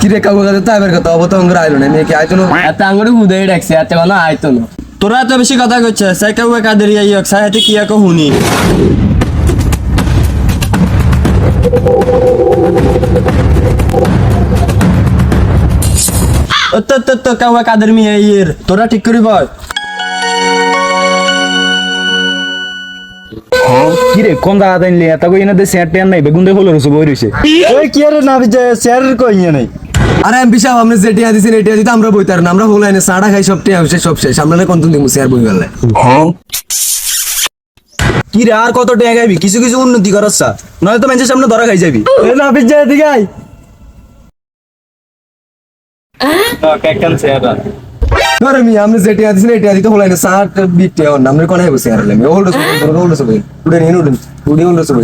কিরে কাউ কাছে তো এবার কথা অবত অঙ্গর আইলো না মেয়ে কি আইতো না? এত আঙুরে হুদে ডাকছে এত কোনো আইতো না। তোরা এত বেশি কথা কইছে সাই কেউ কাদের ইয়াই হোক সাই হাতে কি এক হুনি তো তো তো কেউ কাদের মিয়া ইয়ের তোরা ঠিক করি বল কিরে কোন জায়গা তাইনলি এত কই না দে স্যাট টেন নাই বেগুন দে হলো রসু বই রইছে। ওই কি আরে না স্যার কই ইয়ে নাই? আরে আমি বিশাল আপনি যে টিয়া দিছেন এই টিয়া দিতে আমরা না। আমরা হলাই না সাড়া খাই সব টিয়া হইছে সব শেষ। আমরা কোন তুমি বই গেলে কি রে আর কত টাকা গাইবি কিছু কিছু উন্নতি করছ নয়তো সামনে ধরা খাই যাবি। এ না আই মি আমি দিতে হলাই না বিট আমরা কোন সব সব উড়ে নিন উড়ে উড়ে সব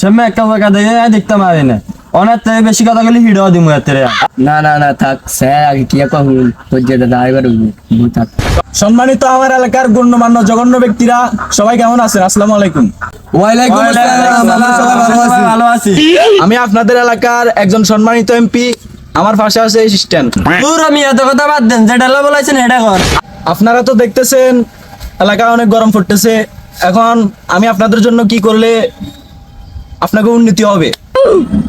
সামনে একটা কাদের দেখতাম আরে না অনেক থেকে বেশি কথা গেলে দিমু এতে না না না থাক সে আগে কি আইবার থাক। সম্মানিত আমার এলাকার গণ্যমান্য জঘন্য ব্যক্তিরা সবাই কেমন আছেন? আসসালামু আলাইকুম। ভালো আছি। আমি আপনাদের এলাকার একজন সম্মানিত এমপি আমার পাশে আছে অ্যাসিস্ট্যান্ট তোর আমি এত কথা বাদ দেন যেটা বলাইছেন এটা কর। আপনারা তো দেখতেছেন এলাকায় অনেক গরম পড়তেছে। এখন আমি আপনাদের জন্য কি করলে আপনাকে উন্নতি হবে।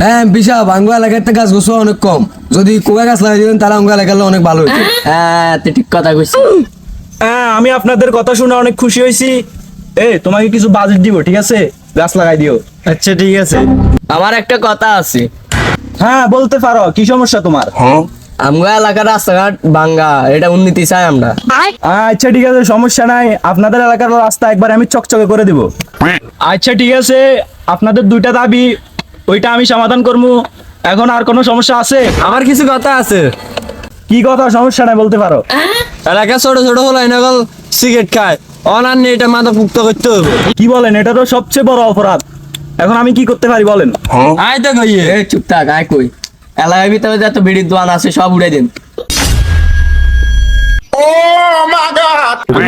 হ্যাঁ বিশাল বাঙ্গু এলাকার থেকে গাছ গোসো অনেক কম। যদি কোকা গাছ লাগাই দিতেন তাহলে অঙ্গ এলাকার অনেক ভালো হতো হ্যাঁ তুই ঠিক কথা কইছিস। হ্যাঁ আমি আপনাদের কথা শুনে অনেক খুশি হয়েছি। এ তোমাকে কিছু বাজেট দিব ঠিক আছে? গাছ লাগাই দিও। আচ্ছা ঠিক আছে। আমার একটা কথা আছে। হ্যাঁ বলতে পারো কি সমস্যা তোমার? আমগো এলাকার রাস্তাঘাট ভাঙ্গা এটা উন্নতি চাই আমরা। আচ্ছা ঠিক আছে সমস্যা নাই। আপনাদের এলাকার রাস্তা একবার আমি চকচকে করে দিব। আচ্ছা ঠিক আছে। আপনাদের দুইটা দাবি ওইটা আমি সমাধান করব। এখন আর কোনো সমস্যা আছে? আমার কিছু কথা আছে। কি কথা? সমস্যা নাই বলতে পারো। এলাকা ছোট ছোট হলো এনাগল সিগারেট খায়। অনার নেই এটা মাথা পুক্ত করতে হবে। কি বলেন? এটা তো সবচেয়ে বড় অপরাধ। এখন আমি কি করতে পারি বলেন? আয় তো কইয়ে এ চুপ থাক আয় কই? এলাকার ভিতরে যত বিড়ির দোয়ান আছে সব উড়ে দিন।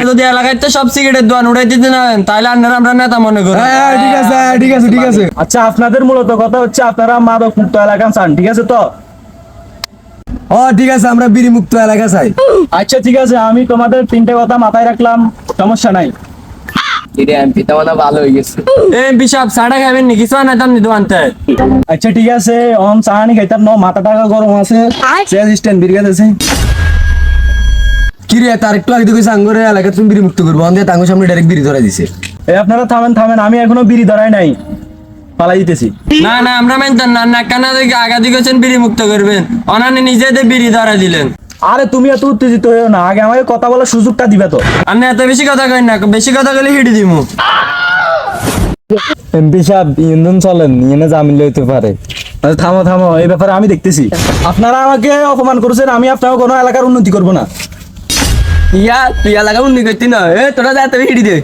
যদি এলাকায় তো সব সিগারেটের দোকান উড়াই দিতে না তাহলে আপনারা আমরা নেতা মনে করি। হ্যাঁ ঠিক আছে হ্যাঁ, ঠিক আছে ঠিক আছে। আচ্ছা আপনাদের মূলত কথা হচ্ছে আপনারা মাদক মুক্ত এলাকা চান ঠিক আছে তো? ও ঠিক আছে আমরা বিড়ি মুক্ত এলাকা চাই। আচ্ছা ঠিক আছে আমি তোমাদের তিনটে কথা মাথায় রাখলাম সমস্যা নাই। ভালো হয়ে গেছে। আচ্ছা ঠিক আছে অন চাহানি খাইতাম ন মাথা টাকা গরম আছে। সে অ্যাসিস্ট্যান্ট বিরিয়ানি আছে কি রে তার একটু আগে দেখেছি আঙ্গুরে এলাকা তুমি বিড়ি মুক্ত করব। তাঙ্গুর সামনে ডাইরেক্ট বিড়ি ধরা দিছে। এই আপনারা থামেন থামেন আমি এখনও বিড়ি ধরাই নাই। পালাই দিতেছি। না না আমরা মানতাম না না কানা দিকে আগা দিকে বিড়ি মুক্ত করবেন? অনানি নিজেদের বিড়ি ধরা দিলেন। আরে তুমি এত উত্তেজিত হয়েও না আগে আমাকে কথা বলার সুযোগটা দিবে তো। আপনি এত বেশি কথা কই না বেশি কথা কইলে হিড়ি দিমু। এমপি সাহেব ইন্ধন চলেন জামিন লইতে পারে। থামো থামো এই ব্যাপারে আমি দেখতেছি। আপনারা আমাকে অপমান করেছেন আমি আপনাকে কোনো এলাকার উন্নতি করব না। ইয়া তুই এলাকা উন্নতি করতি না। এ তোরা যা তুমি হিড়ি দে।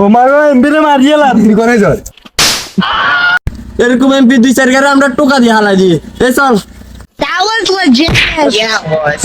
ও মারো এমপি রে মারিয়েলাম বিক্রি করে যাও এরকম এমপি দুই চার গাড়ি আমরা টোকা দিয়ে হালাই দিই। এ চল। That was legit. Yeah, it was.